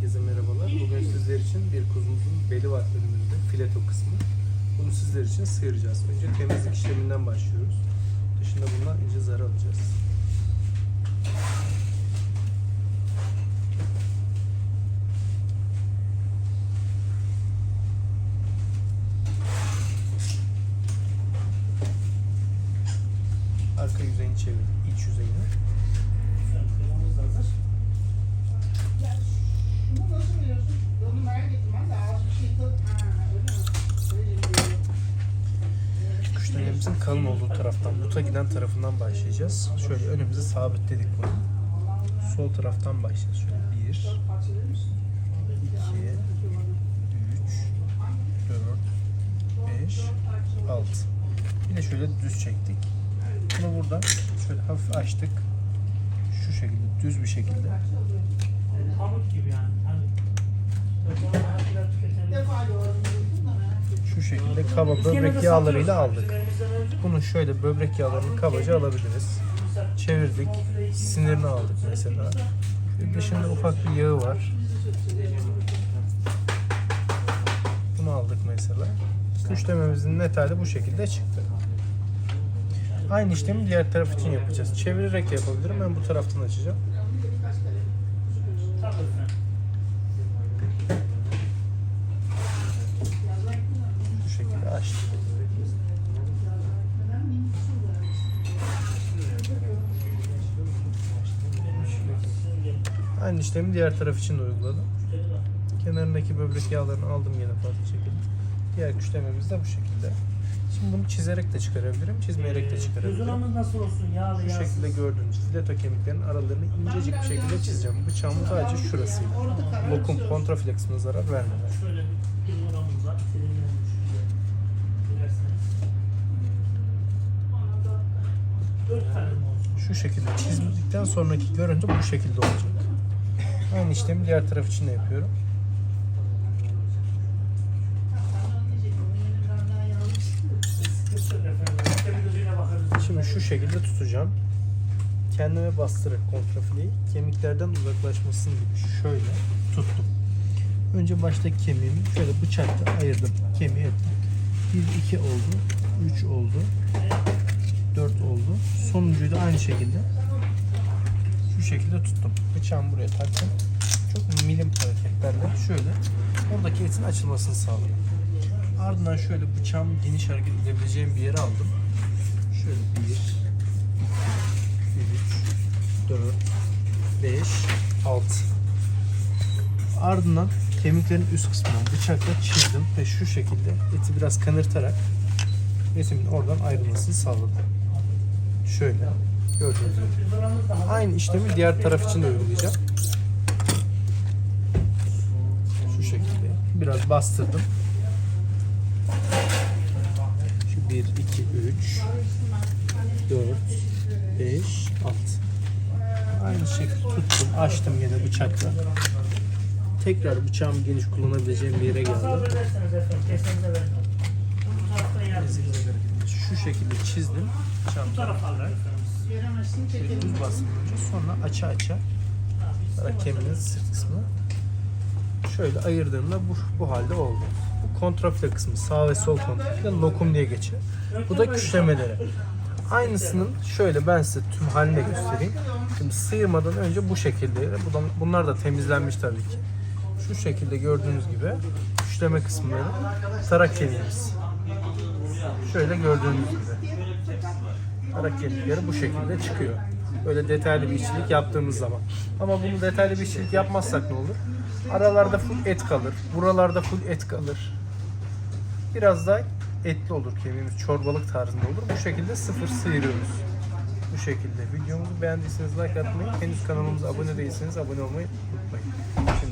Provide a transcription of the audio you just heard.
Herkese merhabalar. Bugün sizler için bir kuzumuzun beli var önümüzde, fileto kısmı. Bunu sizler için sıyıracağız. Önce temizlik işleminden başlıyoruz. Dışında bundan ince zar alacağız. Arka yüzeyini çevir, iç yüzeyini. Küşlerimizin kalın olduğu taraftan, buta giden tarafından başlayacağız. Şöyle önümüze sabitledik bunu. Sol taraftan başlayacağız. Şöyle 1, 2, 3, 4, 5, 6. Bir de şöyle düz çektik. Bunu buradan şöyle hafif açtık. Şu şekilde, düz bir şekilde. Pamuk gibi yani. Hani. Şu şekilde kaba böbrek yağlarıyla aldık. Bunu şöyle böbrek yağlarını kabaca alabiliriz. Çevirdik. Sinirini aldık mesela. Dışında ufak bir yağı var. Bunu aldık mesela. Küşlememizin net hali bu şekilde çıktı. Aynı işlemi diğer taraf için yapacağız. Çevirerek de yapabilirim. Ben bu taraftan açacağım. Tabii efendim. Bu şekilde açtık. Aynı işlemi diğer taraf için de uyguladım. Kenarındaki böbrek yağlarını aldım yine farklı şekilde. Diğer küşlememiz de bu şekilde. Şimdi bunu çizerek de çıkarabilirim, çizmeyerek de çıkarabilirim. Gözlememiz nasıl olsun? Yağlı Şu yağsız. şekilde gördüğünüz fileto kemiklerinin aralarını incecik bir şekilde çizeceğim. Bıçağımın sadece şurasıyla. Lokum kontrafleksine zarar vermeden. Şöyle bir numaramız var. Olsun. Şu şekilde çizdikten sonraki görüntü bu şekilde olacak. Aynı işlemi diğer taraf için de yapıyorum. Şimdi şu şekilde tutacağım. Kendime bastırarak kontrafileyi kemiklerden uzaklaşmasın gibi şöyle tuttum. Önce baştaki kemiğimi şöyle bıçakla ayırdım. Kemiği ettim. 1, 2 oldu. 3 oldu. 4 oldu. Sonuncuyu da aynı şekilde şu şekilde tuttum. Bıçağımı buraya taktım. Çok milim hareketlerle şöyle oradaki etin açılmasını sağladım. Ardından şöyle bıçağımı geniş hareket edebileceğim bir yere aldım. Şöyle 1, 2, 3, 4, 5, 6. Ardından kemiklerin üst kısmından bıçakla çizdim ve şu şekilde eti biraz kanırtarak etimin oradan ayrılmasını sağladım. Şöyle gördüğünüz gibi. Aynı işlemi diğer taraf için de uygulayacağım. Şu şekilde. Biraz bastırdım. Şu 1, 2, 3, 4, 5, 6. Aynı şekilde tuttum, açtım yine bıçakla. Tekrar bıçağımı geniş kullanabileceğim bir yere geldim. Şu şekilde çizdim. Bıçağımı şöyle düz bastım önce. Sonra aça Sonra kemiğin sırt kısmı. Şöyle ayırdığımda bu, bu halde oldu. Bu kontrafile kısmı sağ ve sol kontrafile lokum diye geçiyor. Bu da küşlemeleri. Aynısının şöyle ben size tüm halini göstereyim. Şimdi sıyırmadan önce bu şekilde. Bunlar da temizlenmiş tabii ki. Şu şekilde gördüğünüz gibi küşleme kısımları tarak kemiğimiz. Şöyle gördüğünüz gibi. Tarak kemikleri bu şekilde çıkıyor. Böyle detaylı bir işçilik yaptığımız zaman. Ama bunu detaylı bir işçilik yapmazsak ne olur? Aralarda full et kalır. Buralarda full et kalır. Biraz da etli olur kemiğimiz. Çorbalık tarzında olur. Bu şekilde sıfır sıyırıyoruz. Bu şekilde. Videomuzu beğendiyseniz like atmayı, henüz kanalımıza abone değilseniz abone olmayı unutmayın. Şimdi